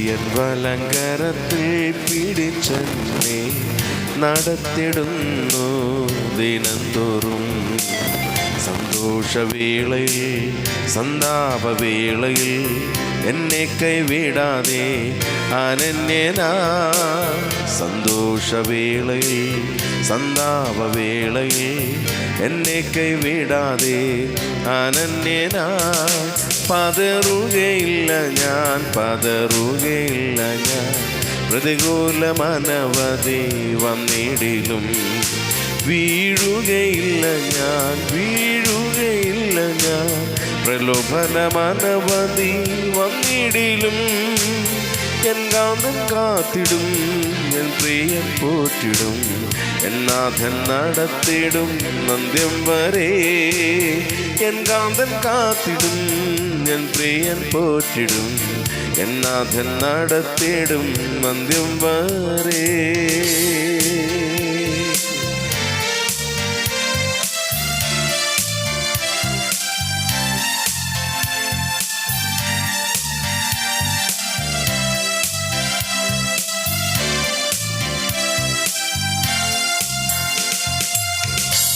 പ്രിയൻ വലങ്കരത്തിൽ പിടിച്ചെന്നെ നടത്തിടുന്നു ദിനംതോറും. സന്തോഷവേളയിൽ സന്താപവേളയിൽ എന്നെ കൈവിടാതെ അനന്യനാ. സന്തോഷവേളയിൽ സന്താപവേളയിൽ എന്നെ കൈവിടാതെ അനന്യനാ. പതറുകയില്ല ഞാൻ പതറുകയില്ല ഞാൻ. പ്രതികൂലമനവധി വന്നിടിലും വീഴുകയില്ല ഞാൻ വീഴുകയില്ല ഞാൻ. പ്രലോഭനമനവധി വന്നിടിലും എൻ കാന്തൻ കാത്തിടും എൻ പ്രിയൻ പോറ്റിടും. എന്നാഥൻ നടത്തിടും നന്ദ്യം വരെ എൻ കാന്തൻ കാത്തിടും. എൻ പ്രിയൻ പോറ്റിടും. എന്നാഥൻ നടത്തിടും മന്ദ്യം വരെ.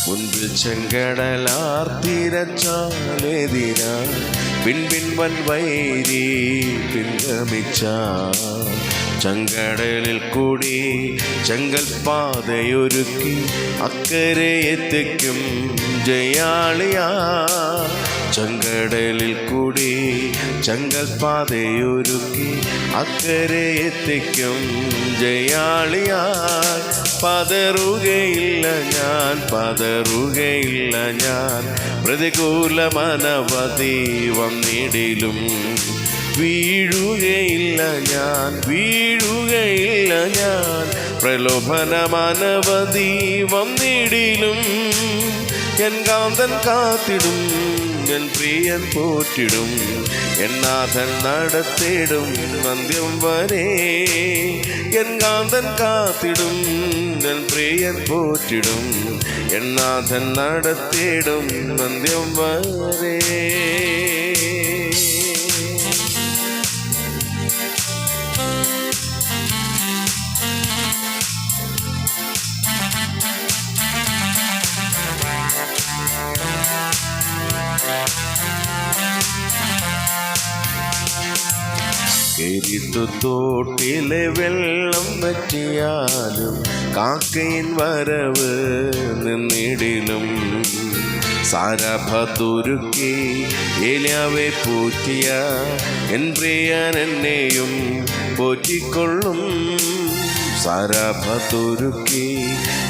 മുൻപിൽ ചെങ്കടലാർ തിരച്ചാലെതിരാ പിൻപിൻ വൻ വൈരി പിൻഗമിച്ച ചങ്കടലിൽ കൂടി ചങ്കൽപാതയൊരുക്കി അക്കരെ എത്തിക്കും. ജയാളിയാ. ചെങ്കടലിൽ കൂടി ചെങ്കൽ പാതയൊരുക്കി അക്കരെ എത്തിക്കും ജയാളിയാ. പതറുകയില്ല ഞാൻ പതറുകയില്ല ഞാൻ. പ്രതികൂല മനവതി വന്നിടിലും വീഴുകയില്ല ഞാൻ വീഴുകയില്ല ഞാൻ. പ്രലോഭന മനവതി വന്നിടിലും എൻ കാന്തൻ കാത്തിടും എൻ പ്രിയൻ പോറ്റിടും എന്നാഥൻ നടത്തിടും മന്ദ്യം വരെ. എൻ കാന്തൻ കാത്തിടും എൻ പ്രിയൻ പോറ്റിടും എന്നാഥൻ നടത്തിടും മന്ദ്യം വരെ. തോട്ടിലെ വെള്ളം പറ്റിയാലും കാക്കയിൻ വരവ് നിന്നിടിലും. സാരഭതുരുക്കി ഏലിയാവെ പോറ്റിയ എൻ പ്രിയൻ എന്നെയും പോറ്റിക്കൊള്ളും. സാരഭതുരുക്കി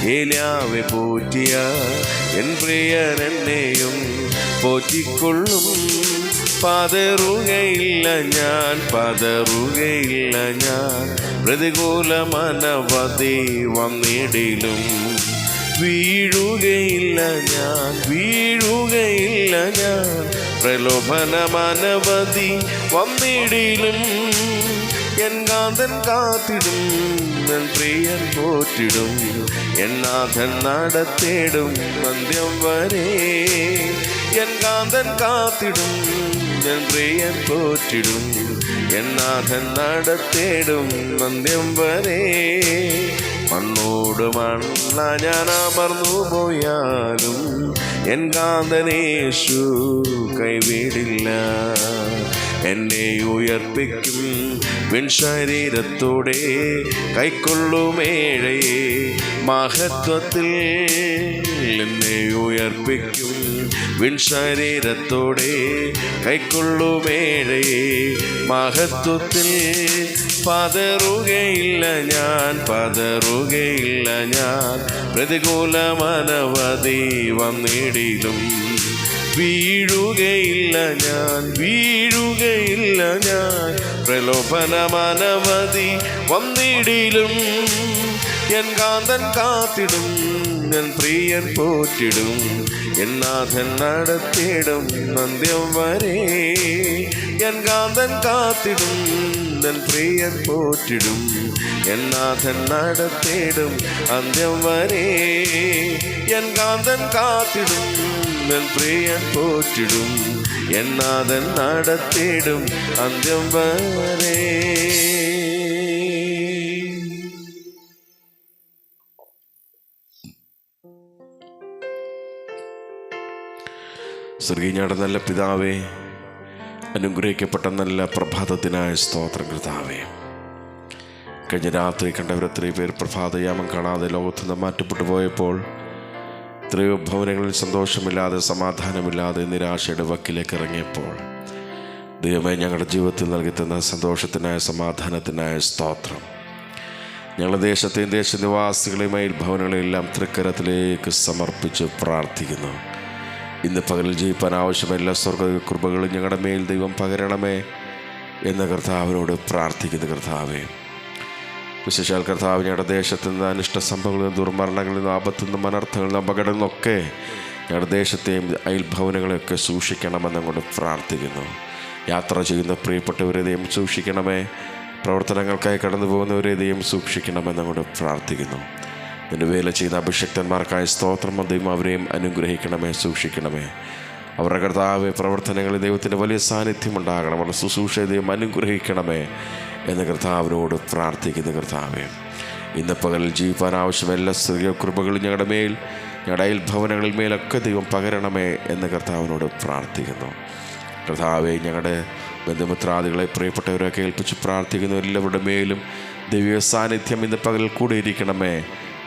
ഏലിയാവെ പോറ്റിയ എൻ പ്രിയൻ എന്നെയും പോറ്റിക്കൊള്ളും. പതറുകയില്ല ഞാൻ പതറുകയില്ല ഞാൻ. പ്രതികൂലമനവധി വന്നിടിലും വീഴുകയില്ല ഞാൻ വീഴുകയില്ല ഞാൻ. പ്രലോഭനമനവധി വന്നിടിലും എൻ കാന്തൻ കാത്തിടും എൻ പ്രിയൻ പോറ്റിടും എന്നാഥൻ നടത്തിടും അന്ത്യം വരെ എൻ കാന്തൻ കാത്തിടും എൻ പ്രിയൻ പോറ്റിടും എന്നാഥൻ നടത്തേടും മന്ദ്യം വരെ. മണ്ണോട് മണ്ണ ഞാൻ അമർന്നു പോയാലും എൻ കാന്തനേശു കൈവിടില്ല. എന്നെ ഉയർപ്പിക്കും വിൻശരീരത്തോടെ കൈക്കൊള്ളുമേഴയെ മഹത്വത്തിൽ. എന്നെ ഉയർപ്പിക്കും വിൻശരീരത്തോടെ കൈക്കൊള്ളുമേഴയെ മഹത്വത്തിൽ പതറുകയില്ല ഞാൻ പതറുകയില്ല ഞാൻ. പ്രതികൂലമനവധി വന്നിടിലും. വീഴുകയില്ല ഞാൻ വീഴുകയില്ല ഞാൻ. പ്രലോഭനമനവധി വന്നിടിലും. എൻ കാന്തൻ കാത്തിടും എൻ പ്രിയൻ പോറ്റിടും എന്നാഥൻ നടത്തിടും അന്ത്യം വരെ. എൻ കാന്തൻ കാത്തിടും എൻ പ്രിയൻ പോറ്റിടും എന്നാഥൻ നടത്തിടും അന്ത്യം വരെ. എൻ കാന്തൻ കാത്തിടും എൻ പ്രിയൻ പോറ്റിടും എന്നാഥൻ നടത്തിടും അന്ത്യം വരെ. സ്വർഗീഞ്ഞയുടെ നല്ല പിതാവേ അനുഗ്രഹിക്കപ്പെട്ട നല്ല പ്രഭാതത്തിനായ സ്തോത്രം കൃതാവേ കഴിഞ്ഞ രാത്രി കണ്ടവർ എത്രയും പേർ പ്രഭാതയാമം കാണാതെ ലോകത്തു നിന്ന് മാറ്റപ്പെട്ടു പോയപ്പോൾ എത്രയോ ഭവനങ്ങളിൽ സന്തോഷമില്ലാതെ സമാധാനമില്ലാതെ നിരാശയുടെ വക്കിലേക്ക് ഇറങ്ങിയപ്പോൾ ദൈവമേ ഞങ്ങളുടെ ജീവിതത്തിൽ നൽകി തന്ന സന്തോഷത്തിനായ സമാധാനത്തിനായ സ്തോത്രം. ഞങ്ങളുടെ ദേശത്തെയും ദേശനിവാസികളെയും ഭവനങ്ങളെല്ലാം തൃക്കരത്തിലേക്ക് സമർപ്പിച്ച് പ്രാർത്ഥിക്കുന്നു. ഇന്ന് പകലിൽ ജയിപ്പാൻ ആവശ്യമായ എല്ലാ സ്വർഗ കൃപകളും ഞങ്ങളുടെ മേൽ ദൈവം പകരണമേ എന്ന കർത്താവിനോട് പ്രാർത്ഥിക്കുന്നു കർത്താവേ. വിശേഷാൽ കർത്താവ് ഞങ്ങളുടെ ദേശത്ത് നിന്ന് അനിഷ്ട സംഭവങ്ങളിൽ നിന്ന് ദുർമരണങ്ങളിൽ നിന്ന് ആപത്തു നിന്നും അനർത്ഥങ്ങളിൽ നിന്നും അപകടങ്ങളിൽ നിന്നൊക്കെ ഞങ്ങളുടെ ദേശത്തെയും അയൽഭവനങ്ങളെയൊക്കെ സൂക്ഷിക്കണമെന്നങ്ങോട്ട് പ്രാർത്ഥിക്കുന്നു. യാത്ര ചെയ്യുന്ന പ്രിയപ്പെട്ടവരെയും സൂക്ഷിക്കണമേ. പ്രവർത്തനങ്ങൾക്കായി കടന്നു പോകുന്നവരെ ദൈവം സൂക്ഷിക്കണമെന്നങ്ങോട്ട് പ്രാർത്ഥിക്കുന്നു. നിന്റെ വേല ചെയ്ത അഭിഷക്തന്മാർക്കായ സ്തോത്രം ദൈവം അവരെയും അനുഗ്രഹിക്കണമേ സൂക്ഷിക്കണമേ. അവരുടെ കർത്താവ് പ്രവർത്തനങ്ങളിൽ ദൈവത്തിന്റെ വലിയ സാന്നിധ്യം ഉണ്ടാകണം. അവരുടെ ശുശ്രൂഷ ദൈവം അനുഗ്രഹിക്കണമേ എന്ന് കർത്താവിനോട് പ്രാർത്ഥിക്കുന്ന കർത്താവേ. ഇന്ന് പകലിൽ ജീവിപ്പാൻ ആവശ്യമായ എല്ലാ സ്ത്രീയ കൃപകളും ഞങ്ങളുടെ മേൽ ഞങ്ങളുടെ അയൽഭവനങ്ങളിൽ മേലൊക്കെ ദൈവം പകരണമേ എന്ന് കർത്താവിനോട് പ്രാർത്ഥിക്കുന്നു. കർത്താവെ ഞങ്ങളുടെ ബന്ധുമിത്രാദികളെ പ്രിയപ്പെട്ടവരൊക്കെ ഏൽപ്പിച്ച് പ്രാർത്ഥിക്കുന്നവരെല്ലാവരുടെ മേലും ദൈവിക സാന്നിധ്യം ഇന്ന് പകലിൽ കൂടിയിരിക്കണമേ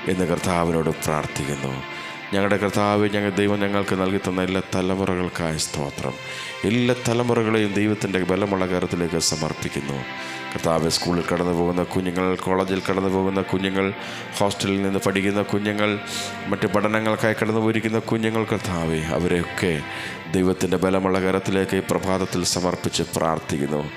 എന്ന് കർത്താവിനോട് പ്രാർത്ഥിക്കുന്നു. ഞങ്ങളുടെ കർത്താവ് ഞങ്ങൾ ദൈവം ഞങ്ങൾക്ക് നൽകി തന്ന എല്ലാ തലമുറകൾക്കായ സ്തോത്രം. എല്ലാ തലമുറകളെയും ദൈവത്തിന്റെ ബലമുള്ള കാര്യത്തിലേക്ക് സമർപ്പിക്കുന്നു. കർത്താവ് സ്കൂളിൽ കടന്നു പോകുന്ന കുഞ്ഞുങ്ങൾ കോളേജിൽ കടന്നു പോകുന്ന കുഞ്ഞുങ്ങൾ ഹോസ്റ്റലിൽ നിന്ന് പഠിക്കുന്ന കുഞ്ഞുങ്ങൾ മറ്റ് പഠനങ്ങൾക്കായി കടന്നു പോയിരിക്കുന്ന കുഞ്ഞുങ്ങൾ കർത്താവെ അവരെയൊക്കെ ദൈവത്തിന്റെ ബലമുള്ള കരത്തിലേക്ക് പ്രഭാതത്തിൽ സമർപ്പിച്ച് പ്രാർത്ഥിക്കുന്നു.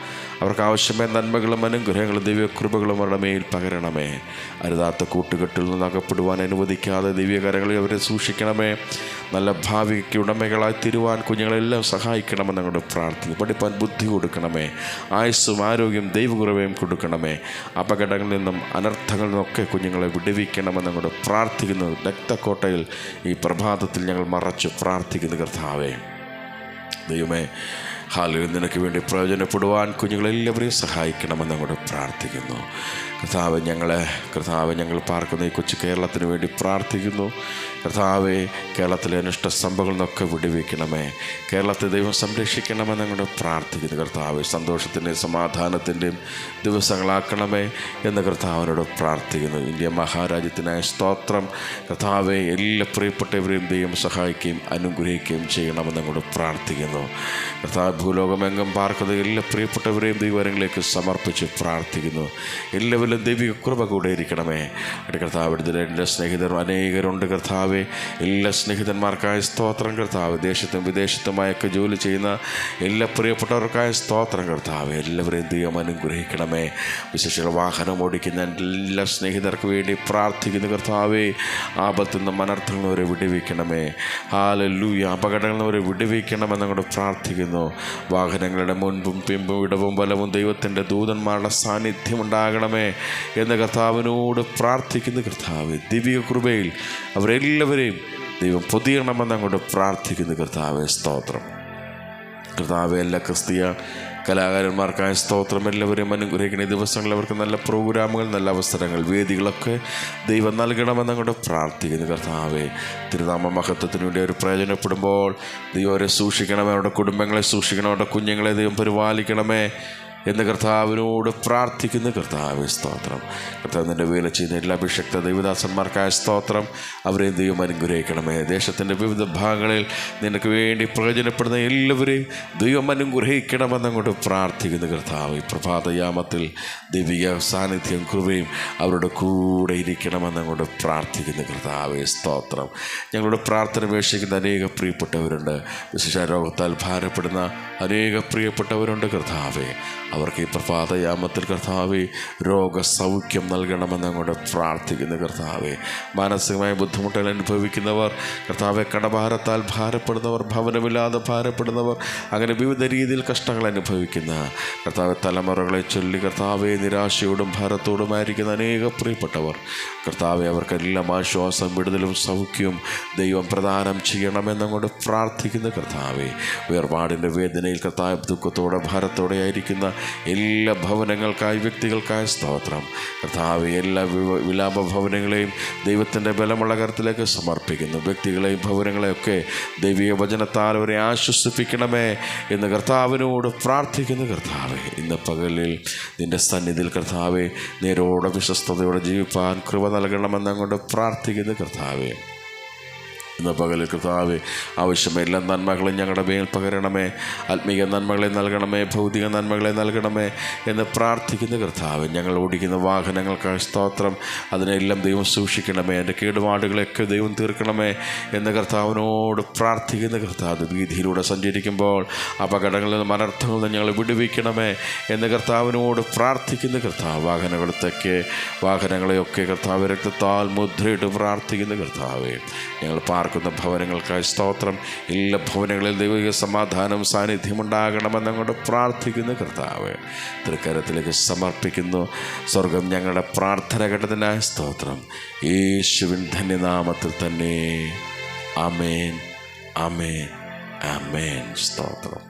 അവർക്ക് ആവശ്യമായ നന്മകളും അനുഗ്രഹങ്ങളും ദിവ്യകൃപകളും അവരുടെ മേൽ പകരണമേ. അരുതാത്ത കൂട്ടുകെട്ടിൽ നിന്ന് അകപ്പെടുവാൻ അനുവദിക്കാതെ ദിവ്യകരങ്ങളിൽ അവരെ സൂക്ഷിക്കണമേ. നല്ല ഭാവിക്ക് ഉടമകളായി തീരുവാൻ കുഞ്ഞുങ്ങളെല്ലാം സഹായിക്കണമെന്ന് ഞങ്ങളുടെ പ്രാർത്ഥന പഠിപ്പാൻ ബുദ്ധി കൊടുക്കണമേ. ആയുസ്സും ആരോഗ്യം ദൈവകുറവയും കൊടുക്കണമേ. അപകടങ്ങളിൽ നിന്നും അനർത്ഥങ്ങളിൽ നിന്നൊക്കെ കുഞ്ഞുങ്ങളെ വിടുവിക്കണമെന്ന് ഞങ്ങളോട് പ്രാർത്ഥിക്കുന്നു. രക്തക്കോട്ടയിൽ ഈ പ്രഭാതത്തിൽ ഞങ്ങൾ മറച്ചു പ്രാർത്ഥിക്കുന്നു കർത്താവേ. ദൈവമേ ഹാലിൽ നിനക്ക് വേണ്ടി പ്രയോജനപ്പെടുവാൻ കുഞ്ഞുങ്ങളെല്ലാവരെയും സഹായിക്കണമെന്ന് അങ്ങോട്ട് പ്രാർത്ഥിക്കുന്നു. കർത്താവ് ഞങ്ങളെ കർത്താവ് ഞങ്ങൾ പാർക്കുന്ന ഈ കൊച്ചു കേരളത്തിന് വേണ്ടി പ്രാർത്ഥിക്കുന്നു. കർത്താവെ കേരളത്തിലെ അനിഷ്ട സംഭവങ്ങളിൽ നിന്നൊക്കെ വിടുവിക്കണമേ. കേരളത്തെ ദൈവം സംരക്ഷിക്കണമെന്ന് ഞങ്ങളുടെ പ്രാർത്ഥിക്കുന്നു. കർത്താവ് സന്തോഷത്തിന്റെയും സമാധാനത്തിന്റെയും ദിവസങ്ങളാക്കണമേ എന്ന് കർത്താവിനോട് പ്രാർത്ഥിക്കുന്നു. ഇന്ത്യ മഹാരാജ്യത്തിനായ സ്തോത്രം. കർത്താവെ എല്ലാ പ്രിയപ്പെട്ടവരെയും ദൈവം സഹായിക്കുകയും അനുഗ്രഹിക്കുകയും ചെയ്യണമെന്ന് ഞങ്ങളോട് പ്രാർത്ഥിക്കുന്നു. കർത്താവ് ഭൂലോകമെങ്ങും പാർക്കുന്ന എല്ലാ പ്രിയപ്പെട്ടവരെയും ദൈവങ്ങളിലേക്ക് സമർപ്പിച്ച് പ്രാർത്ഥിക്കുന്നു. എല്ലാവരും ദൈവിക കൃപ കൂടെ ഇരിക്കണമേ. എന്റെ കർത്താവ് ഇതിൽ എന്റെ സ്നേഹിതർ അനേകരുണ്ട് കർത്താവ്. എല്ലാ സ്നേഹിതന്മാർക്കായ സ്തോത്രം കർത്താവ്. ദേശത്തും വിദേശത്തുമായൊക്കെ ജോലി ചെയ്യുന്ന എല്ലാ പ്രിയപ്പെട്ടവർക്കായ സ്തോത്രം കർത്താവ്. എല്ലാവരെയും ദൈവം അനുഗ്രഹിക്കണമേ. വിശേഷ വാഹനം ഓടിക്കുന്ന എല്ലാ സ്നേഹിതർക്ക് വേണ്ടി പ്രാർത്ഥിക്കുന്ന കർത്താവേ. ആപത്തു നിന്നും അവരെ വിടുവിക്കണമേ. ഹാലല്ലൂയ അവരെ വിടുവിക്കണമെന്ന് അങ്ങോട്ട് പ്രാർത്ഥിക്കുന്നു. വാഹനങ്ങളുടെ മുൻപും പിമ്പും ഇടവും ബലവും ദൈവത്തിന്റെ ദൂതന്മാരുടെ സാന്നിധ്യം ഉണ്ടാകണമേ. എന്ന കർത്താവിനോട് പ്രാർത്ഥിക്കുന്ന കർത്താവ് ദിവ്യ കൃപയിൽ അവരെല്ലാവരെയും ദൈവം പൊതിയണമെന്ന് അങ്ങോട്ട് പ്രാർത്ഥിക്കുന്ന കർത്താവെ സ്തോത്രം. കർത്താവ് എല്ലാ ക്രിസ്തീയ കലാകാരന്മാർക്കായ സ്തോത്രം. എല്ലാവരെയും അനുഗ്രഹിക്കുന്ന ദിവസങ്ങളിൽ അവർക്ക് നല്ല പ്രോഗ്രാമുകൾ നല്ല അവസരങ്ങൾ വേദികളൊക്കെ ദൈവം നൽകണമെന്ന് അങ്ങോട്ട് പ്രാർത്ഥിക്കുന്നു കർത്താവെ. തിരുനാമ മഹത്വത്തിന് വേണ്ടി അവർ പ്രയോജനപ്പെടുമ്പോൾ ദൈവം അവരെ സൂക്ഷിക്കണമേ. അവരുടെ കുടുംബങ്ങളെ സൂക്ഷിക്കണം അവരുടെ കുഞ്ഞുങ്ങളെ ദൈവം പരിപാലിക്കണമേ. എന്ന് കർത്താവിനോട് പ്രാർത്ഥിക്കുന്ന കർത്താവ് സ്തോത്രം. കർത്താവ് നിന്റെ വേല ചെയ്യുന്ന എല്ലാ അഭിഷക്ത ദൈവദാസന്മാർക്കായ സ്തോത്രം. അവരെ ദൈവം അനുഗ്രഹിക്കണമേ. ദേശത്തിന്റെ വിവിധ ഭാഗങ്ങളിൽ നിനക്ക് വേണ്ടി പ്രയോജനപ്പെടുന്ന എല്ലാവരെയും ദൈവം അനുഗ്രഹിക്കണമെന്ന് അങ്ങോട്ട് പ്രാർത്ഥിക്കുന്ന കർത്താവ്. ഈ പ്രഭാതയാമത്തിൽ ദൈവിക സാന്നിധ്യം കൃപയും അവരുടെ കൂടെ ഇരിക്കണമെന്ന് അങ്ങോട്ട് പ്രാർത്ഥിക്കുന്ന കർത്താവ് സ്തോത്രം. ഞങ്ങളുടെ പ്രാർത്ഥന ഉപേക്ഷിക്കുന്ന അനേക പ്രിയപ്പെട്ടവരുണ്ട്. വിശേഷ രോഗത്താൽ ഭാരപ്പെടുന്ന അനേക പ്രിയപ്പെട്ടവരുണ്ട് കർത്താവെ. അവർക്ക് ഈ പ്രഭാതയാമത്തിൽ കർത്താവെ രോഗസൗഖ്യം നൽകണമെന്ന് അങ്ങോട്ട് പ്രാർത്ഥിക്കുന്നു കർത്താവെ. മാനസികമായ ബുദ്ധിമുട്ടുകൾ അനുഭവിക്കുന്നവർ കർത്താവെ കടഭാരത്താൽ ഭാരപ്പെടുന്നവർ ഭവനമില്ലാതെ ഭാരപ്പെടുന്നവർ അങ്ങനെ വിവിധ രീതിയിൽ കഷ്ടങ്ങൾ അനുഭവിക്കുന്ന കർത്താവ് തലമുറകളെ ചൊല്ലി കർത്താവെ നിരാശയോടും ഭാരത്തോടുമായിരിക്കുന്ന അനേക പ്രിയപ്പെട്ടവർ കർത്താവെ അവർക്കെല്ലാം ആശ്വാസം വിടുതലും സൗഖ്യവും ദൈവം പ്രദാനം ചെയ്യണമെന്നങ്ങോട്ട് പ്രാർത്ഥിക്കുന്ന കർത്താവെ വേർപാടിന്റെ വേദനയിൽ കർത്താവ് ദുഃഖത്തോടെ ഭാരത്തോടെ ആയിരിക്കുന്ന എല്ലാ ഭവനങ്ങൾക്കായി വ്യക്തികൾക്കായ സ്തോത്രം. കർത്താവ് എല്ലാ വിലാപ ഭവനങ്ങളെയും ദൈവത്തിന്റെ ബലമുള്ള കരത്തിലേക്ക് സമർപ്പിക്കുന്നു. വ്യക്തികളെയും ഭവനങ്ങളെയൊക്കെ ദൈവിക വചനത്താൽ അവരെ ആശ്വസിപ്പിക്കണമേ എന്ന് കർത്താവിനോട് പ്രാർത്ഥിക്കുന്നു കർത്താവെ ഇന്ന് പകലിൽ നിന്റെ സന്നിധിയിൽ കർത്താവെ നേരോടെ വിശ്വസ്തയോടെ ജീവിപ്പാൻ കൃപ നൽകണമെന്ന് അങ്ങോട്ട് പ്രാർത്ഥിക്കുന്ന കർത്താവെ. ഇന്ന് പകലിൽ കൃതാവ് ആവശ്യമായ എല്ലാ നന്മകളും ഞങ്ങളുടെ മേൽ പകരണമേ. ആത്മീക നന്മകളെ നൽകണമേ ഭൗതിക നന്മകളെ നൽകണമേ എന്ന് പ്രാർത്ഥിക്കുന്ന കർത്താവ് ഞങ്ങൾ ഓടിക്കുന്ന വാഹനങ്ങൾക്ക് സ്തോത്രം. അതിനെല്ലാം ദൈവം സൂക്ഷിക്കണമേ എന്റെ കേടുപാടുകളെയൊക്കെ ദൈവം തീർക്കണമേ എന്ന് കർത്താവിനോട് പ്രാർത്ഥിക്കുന്ന കർത്താവ് വീതിയിലൂടെ സഞ്ചരിക്കുമ്പോൾ അപകടങ്ങളിൽ നിന്നും അനർത്ഥങ്ങളിൽ നിന്ന് ഞങ്ങൾ വിടുവിക്കണമേ എന്ന് കർത്താവിനോട് പ്രാർത്ഥിക്കുന്ന കർത്താവ്. വാഹനങ്ങളത്തൊക്കെ വാഹനങ്ങളെയൊക്കെ കർത്താവ് രക്തത്താൽ മുദ്രയിട്ട് പ്രാർത്ഥിക്കുന്ന കർത്താവേ ഞങ്ങൾ പാർക്കുന്ന ഭവനങ്ങൾക്കായി സ്തോത്രം. എല്ലാ ഭവനങ്ങളിൽ ദൈവിക സമാധാനം സാന്നിധ്യം ഉണ്ടാകണമെന്ന് അങ്ങോട്ട് പ്രാർത്ഥിക്കുന്നു കർത്താവ്. തൃക്കരത്തിലേക്ക് സമർപ്പിക്കുന്നു. സ്വർഗം ഞങ്ങളുടെ പ്രാർത്ഥന ഘട്ടത്തിനായ സ്തോത്രം. യേശുവിൻ ധന്യനാമത്തിൽ തന്നെ. അമേൻ അമേൻ അമേൻ സ്തോത്രം.